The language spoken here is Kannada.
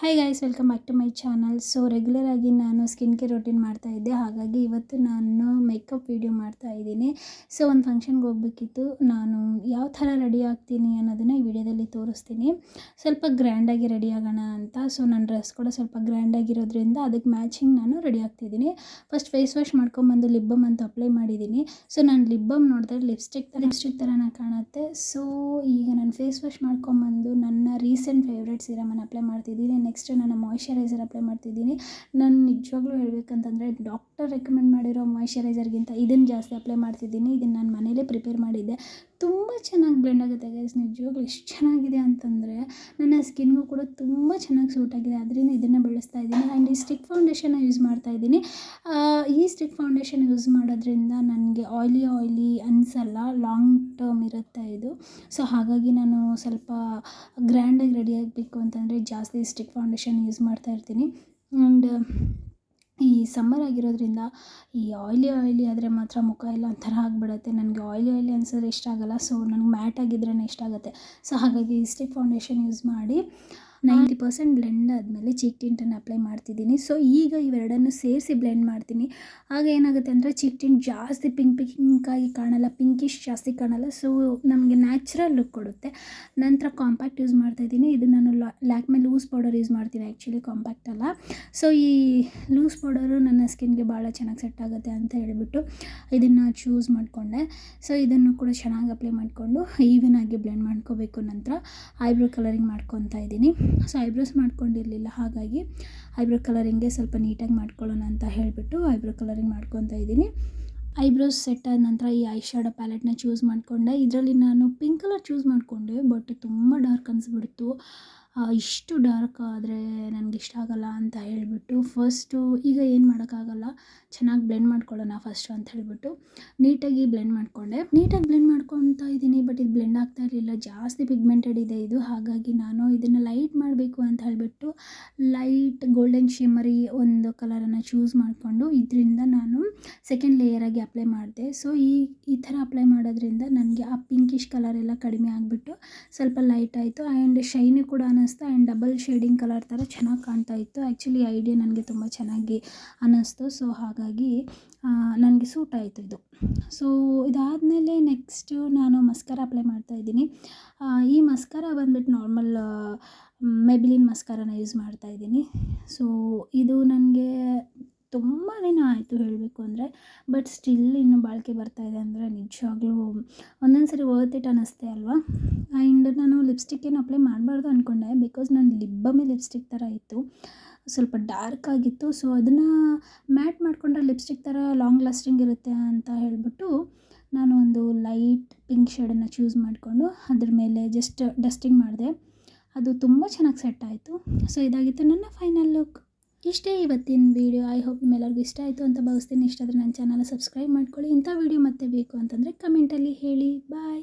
Hi guys welcome back to my channel so regular ಆಗಿ ನಾನು ಸ್ಕಿನ್ ಕೇರ್ ರೊಟೀನ್ ಮಾಡ್ತಾ ಇದ್ದೆ. ಹಾಗಾಗಿ ಇವತ್ತು ನಾನು ಮೇಕಪ್ ವೀಡಿಯೋ ಮಾಡ್ತಾ ಇದ್ದೀನಿ. ಸೊ ಒಂದು ಫಂಕ್ಷನ್ಗೆ ಹೋಗ್ಬೇಕಿತ್ತು. ನಾನು ಯಾವ ಥರ ರೆಡಿ ಆಗ್ತೀನಿ ಅನ್ನೋದನ್ನು ಈ ವಿಡಿಯೋದಲ್ಲಿ ತೋರಿಸ್ತೀನಿ. ಸ್ವಲ್ಪ ಗ್ರ್ಯಾಂಡಾಗಿ ರೆಡಿ ಆಗೋಣ ಅಂತ. ಸೊ ನನ್ನ ಡ್ರೆಸ್ ಕೂಡ ಸ್ವಲ್ಪ ಗ್ರ್ಯಾಂಡಾಗಿರೋದ್ರಿಂದ ಅದಕ್ಕೆ ಮ್ಯಾಚಿಂಗ್ ನಾನು ರೆಡಿ ಆಗ್ತಿದ್ದೀನಿ. ಫಸ್ಟ್ ಫೇಸ್ ವಾಶ್ ಮಾಡ್ಕೊಂಬಂದು ಲಿಪ್ ಬಮ್ ಅಂತ ಅಪ್ಲೈ ಮಾಡಿದ್ದೀನಿ. ಸೊ ನಾನು ಲಿಪ್ ಬಮ್ ನೋಡಿದ್ರೆ ಲಿಪ್ಸ್ಟಿಕ್ ಲಿಪ್ಸ್ಟಿಕ್ ಥರನ ಕಾಣುತ್ತೆ. ಸೊ ಈಗ ನಾನು ಫೇಸ್ ವಾಶ್ ಮಾಡ್ಕೊಂಬಂದು ನನ್ನ ರೀಸೆಂಟ್ ಫೇವ್ರೆಟ್ ಸೀರಮನ್ನು ಅಪ್ಲೈ ಮಾಡ್ತಿದ್ದೀನಿ. ನೆಕ್ಸ್ಟ್ ನಾನು ಮಾಯಿಶ್ಚರೈಸರ್ ಅಪ್ಲೈ ಮಾಡ್ತಿದ್ದೀನಿ. ನಾನು ನಿಜವಾಗ್ಲೂ ಹೇಳಬೇಕಂತಂದರೆ ಡಾಕ್ಟರ್ ರೆಕಮೆಂಡ್ ಮಾಡಿರೋ ಮಾಯಿಶ್ಚರೈಸರ್ಗಿಂತ ಇದನ್ನು ಜಾಸ್ತಿ ಅಪ್ಲೈ ಮಾಡ್ತಿದ್ದೀನಿ. ಇದನ್ನು ನಾನು ಮನೇಲೇ ಪ್ರಿಪೇರ್ ಮಾಡಿದ್ದೆ. ತುಂಬ ಚೆನ್ನಾಗಿ ಬ್ಲೆಂಡ್ ಆಗುತ್ತೆ ಗೈಸ್ ನಿಜವಾಗ್ಲೂ ಎಷ್ಟು ಚೆನ್ನಾಗಿದೆ ಅಂತಂದರೆ, ನನ್ನ ಸ್ಕಿನ್ಗೂ ಕೂಡ ತುಂಬ ಚೆನ್ನಾಗಿ ಸೂಟ್ ಆಗಿದೆ. ಅದರಿಂದ ಇದನ್ನು ಬೆಳೆಸ್ತಾ ಇದ್ದೀನಿ. ಆ್ಯಂಡ್ ಈ ಸ್ಟಿಕ್ ಫೌಂಡೇಶನ್ನ ಯೂಸ್ ಮಾಡ್ತಾ ಇದ್ದೀನಿ. ಈ ಸ್ಟಿಕ್ ಫೌಂಡೇಶನ್ ಯೂಸ್ ಮಾಡೋದ್ರಿಂದ ನನಗೆ ಆಯ್ಲಿ ಆಯ್ಲಿ ಅನ್ಸಲ್ಲ. ಲಾಂಗ್ ಟರ್ಮ್ ಇರುತ್ತೆ ಇದು. ಸೊ ಹಾಗಾಗಿ ನಾನು ಸ್ವಲ್ಪ ಗ್ರ್ಯಾಂಡಾಗಿ ರೆಡಿ ಆಗಬೇಕು ಅಂತಂದರೆ ಜಾಸ್ತಿ ಸ್ಟಿಕ್ ಫೌಂಡೇಶನ್ ಯೂಸ್ ಮಾಡ್ತಾ ಇರ್ತೀನಿ. ಆ್ಯಂಡ್ ಈ ಸಮ್ಮರ್ ಆಗಿರೋದ್ರಿಂದ ಈ ಆಯ್ಲಿ ಆಯ್ಲಿ ಆದರೆ ಮಾತ್ರ ಮುಖ ಎಲ್ಲ ಒಂಥರ ಆಗಿಬಿಡುತ್ತೆ. ನನಗೆ ಆಯ್ಲಿ ಆಯ್ಲಿ ಅನ್ಸೋದು ಇಷ್ಟ ಆಗಲ್ಲ. ಸೊ ನನಗೆ ಮ್ಯಾಟ್ ಆಗಿದ್ರೇ ಇಷ್ಟ ಆಗುತ್ತೆ. ಸೊ ಹಾಗಾಗಿ ಸ್ಟಿಕ್ ಫೌಂಡೇಶನ್ ಯೂಸ್ ಮಾಡಿ ನೈಂಟಿ ಪರ್ಸೆಂಟ್ ಬ್ಲೆಂಡ್ ಆದಮೇಲೆ ಚೀಕ್ ಟಿಂಟನ್ನು ಅಪ್ಲೈ ಮಾಡ್ತಿದ್ದೀನಿ. ಸೊ, ಈಗ ಇವೆರಡನ್ನು ಸೇರಿಸಿ ಬ್ಲೆಂಡ್ ಮಾಡ್ತೀನಿ. ಆಗ ಏನಾಗುತ್ತೆ ಅಂದರೆ ಚಿಕ್ ಟಿಂಟ್ ಜಾಸ್ತಿ ಪಿಂಕ್ ಪಿಂಕಾಗಿ ಕಾಣಲ್ಲ, ಪಿಂಕಿಶ್ ಜಾಸ್ತಿ ಕಾಣಲ್ಲ. ಸೊ, ನಮಗೆ ನ್ಯಾಚುರಲ್ ಲುಕ್ ಕೊಡುತ್ತೆ. ನಂತರ ಕಾಂಪ್ಯಾಕ್ಟ್ ಯೂಸ್ ಮಾಡ್ತಾಯಿದ್ದೀನಿ ಇದು ನಾನು ಲ್ಯಾಕ್ಮೆ ಲೂಸ್ ಪೌಡರ್ ಯೂಸ್ ಮಾಡ್ತೀನಿ ಆ್ಯಕ್ಚುಲಿ ಕಾಂಪ್ಯಾಕ್ಟ್ ಅಲ್ಲ. ಸೊ, ಈ ಲೂಸ್ ಪೌಡರು ನನ್ನ ಸ್ಕಿನ್ಗೆ ಭಾಳ ಚೆನ್ನಾಗಿ ಸೆಟ್ ಆಗುತ್ತೆ ಅಂತ ಹೇಳಿಬಿಟ್ಟು ಇದನ್ನು ಚೂಸ್ ಮಾಡಿಕೊಂಡೆ. ಸೊ, ಇದನ್ನು ಕೂಡ ಚೆನ್ನಾಗಿ ಅಪ್ಲೈ ಮಾಡಿಕೊಂಡು ಈವನ್ ಆಗಿ ಬ್ಲೆಂಡ್ ಮಾಡ್ಕೋಬೇಕು. ನಂತರ ಐಬ್ರೋ ಕಲರಿಂಗ್ ಮಾಡ್ಕೊತಾ ಇದ್ದೀನಿ. ಸೊ ಐಬ್ರೋಸ್ ಮಾಡ್ಕೊಂಡಿರಲಿಲ್ಲ, ಹಾಗಾಗಿ ಐಬ್ರೋ ಕಲರಿಂಗೇ ಸ್ವಲ್ಪ ನೀಟಾಗಿ ಮಾಡ್ಕೊಳ್ಳೋಣ ಅಂತ ಹೇಳಿಬಿಟ್ಟು ಐಬ್ರೋ ಕಲರಿಂಗ್ ಮಾಡ್ಕೊತ ಇದ್ದೀನಿ. ಐಬ್ರೋಸ್ ಸೆಟ್ ಆದ ನಂತರ ಈ ಐ ಶ್ಯಾಡೋ ಪ್ಯಾಲೆಟ್ನ ಚೂಸ್ ಮಾಡಿಕೊಂಡೆ. ಇದರಲ್ಲಿ ನಾನು ಪಿಂಕ್ ಕಲರ್ ಚೂಸ್ ಮಾಡಿಕೊಂಡೆ, ಬಟ್ ತುಂಬ ಡಾರ್ಕ್ ಅನಿಸ್ಬಿಡ್ತು. ಇಷ್ಟು ಡಾರ್ಕ್ ಆದರೆ ನನಗೆ ಇಷ್ಟ ಆಗಲ್ಲ ಅಂತ ಹೇಳಿಬಿಟ್ಟು ಫಸ್ಟು ಈಗ ಏನು ಮಾಡೋಕ್ಕಾಗಲ್ಲ? ಚೆನ್ನಾಗಿ ಬ್ಲೆಂಡ್ ಮಾಡ್ಕೊಳ್ಳೋಣ ಫಸ್ಟು ಅಂತ ಹೇಳಿಬಿಟ್ಟು ನೀಟಾಗಿ ಬ್ಲೆಂಡ್ ಮಾಡಿಕೊಂಡೆ. ನೀಟಾಗಿ ಬ್ಲೆಂಡ್ ಮಾಡ್ಕೊತಾ ಇದ್ದೀನಿ ಬಟ್ ಇದು ಬ್ಲೆಂಡ್ ಆಗ್ತಾ ಇರಲಿಲ್ಲ. ಜಾಸ್ತಿ ಪಿಗ್ಮೆಂಟೆಡ್ ಇದೆ ಇದು. ಹಾಗಾಗಿ ನಾನು ಇದನ್ನು ಲೈಟ್ ಮಾಡಬೇಕು ಅಂತ ಹೇಳಿಬಿಟ್ಟು ಲೈಟ್ ಗೋಲ್ಡನ್ ಶಿಮರಿ ಒಂದು ಕಲರನ್ನು ಚೂಸ್ ಮಾಡಿಕೊಂಡು ಇದರಿಂದ ನಾನು ಸೆಕೆಂಡ್ ಲೇಯರಾಗಿ ಅಪ್ಲೈ ಮಾಡಿದೆ. ಸೊ ಈ ಈ ಥರ ಅಪ್ಲೈ ಮಾಡೋದ್ರಿಂದ ನನಗೆ ಆ ಪಿಂಕಿಶ್ ಕಲರ್ ಎಲ್ಲ ಕಡಿಮೆ ಆಗಿಬಿಟ್ಟು ಸ್ವಲ್ಪ ಲೈಟ್ ಆಯಿತು. ಆ್ಯಂಡ್ ಶೈನು ಕೂಡ ಅನ್ನಿಸ್ತು ಆ್ಯಂಡ್ ಡಬಲ್ ಶೇಡಿಂಗ್ ಕಲರ್ ಥರ ಚೆನ್ನಾಗಿ ಕಾಣ್ತಾ ಇತ್ತು. ಆ್ಯಕ್ಚುಲಿ ಐಡಿಯಾ ನನಗೆ ತುಂಬ ಚೆನ್ನಾಗಿ ಅನ್ನಿಸ್ತು. ಸೊ ಹಾಗಾಗಿ ನನಗೆ ಸೂಟ್ ಆಯಿತು ಇದು. ಸೊ ಇದಾದಮೇಲೆ ನೆಕ್ಸ್ಟು ನಾನು ಮಸ್ಕರ ಅಪ್ಲೈ ಮಾಡ್ತಾ ಇದ್ದೀನಿ. ಈ ಮಸ್ಕರ ಬಂದ್ಬಿಟ್ಟು ನಾರ್ಮಲ್ ಮೆಬಿಲಿನ್ ಮಸ್ಕರನ ಯೂಸ್ ಮಾಡ್ತಾ ಇದ್ದೀನಿ. ಸೊ ಇದು ನನಗೆ ತುಂಬ ದಿನ ಆಯಿತು ಹೇಳಬೇಕು ಅಂದರೆ. ಬಟ್ ಸ್ಟಿಲ್ ಇನ್ನೂ ಬಾಳಿಕೆ ಇದೆ ಅಂದರೆ ನಿಜವಾಗ್ಲೂ ಒಂದೊಂದು ಸರಿ ವರ್ತ್ ಇಟ್ ಅನ್ನಿಸ್ತೆ ಅಲ್ವಾ? ಆ್ಯಂಡ್ ನಾನು ಲಿಪ್ಸ್ಟಿಕ್ ಏನು ಅಪ್ಲೈ ಮಾಡಬಾರ್ದು ಅಂದ್ಕೊಂಡೆ ಬಿಕಾಸ್ ನನ್ನ ಲಿಬ್ಬಮೇ ಲಿಪ್ಸ್ಟಿಕ್ ಥರ ಇತ್ತು. ಸ್ವಲ್ಪ ಡಾರ್ಕ್ ಆಗಿತ್ತು. ಸೊ ಅದನ್ನು ಮ್ಯಾಟ್ ಮಾಡಿಕೊಂಡ್ರೆ ಲಿಪ್ಸ್ಟಿಕ್ ಥರ ಲಾಂಗ್ ಲಾಸ್ಟಿಂಗ್ ಇರುತ್ತೆ ಅಂತ ಹೇಳಿಬಿಟ್ಟು ನಾನು ಒಂದು ಲೈಟ್ ಪಿಂಕ್ ಶೇಡನ್ನು ಚೂಸ್ ಮಾಡಿಕೊಂಡು ಅದ್ರ ಮೇಲೆ ಜಸ್ಟ್ ಡಸ್ಟಿಂಗ್ ಮಾಡಿದೆ. ಅದು ತುಂಬ ಚೆನ್ನಾಗಿ ಸೆಟ್ ಆಯಿತು. ಸೊ ಇದಾಗಿತ್ತು ನನ್ನ ಫೈನಲ್ ಲುಕ್ ಇಷ್ಟೇ ಇವತ್ತಿನ ವೀಡಿಯೋ ಐ ಹೋಪ್ ನಿಮ್ಮೆಲ್ಲರಿಗೂ ಇಷ್ಟ ಆಯಿತು ಅಂತ ಭಾವಿಸ್ತೀನಿ. ಇಷ್ಟಾದರೆ ನನ್ನ ಚಾನಲ್ ಸಬ್ಸ್ಕ್ರೈಬ್ ಮಾಡ್ಕೊಳ್ಳಿ. ಇಂಥ ವೀಡಿಯೋ ಮತ್ತೆ ಬೇಕು ಅಂತಂದರೆ ಕಮೆಂಟಲ್ಲಿ ಹೇಳಿ. ಬಾಯ್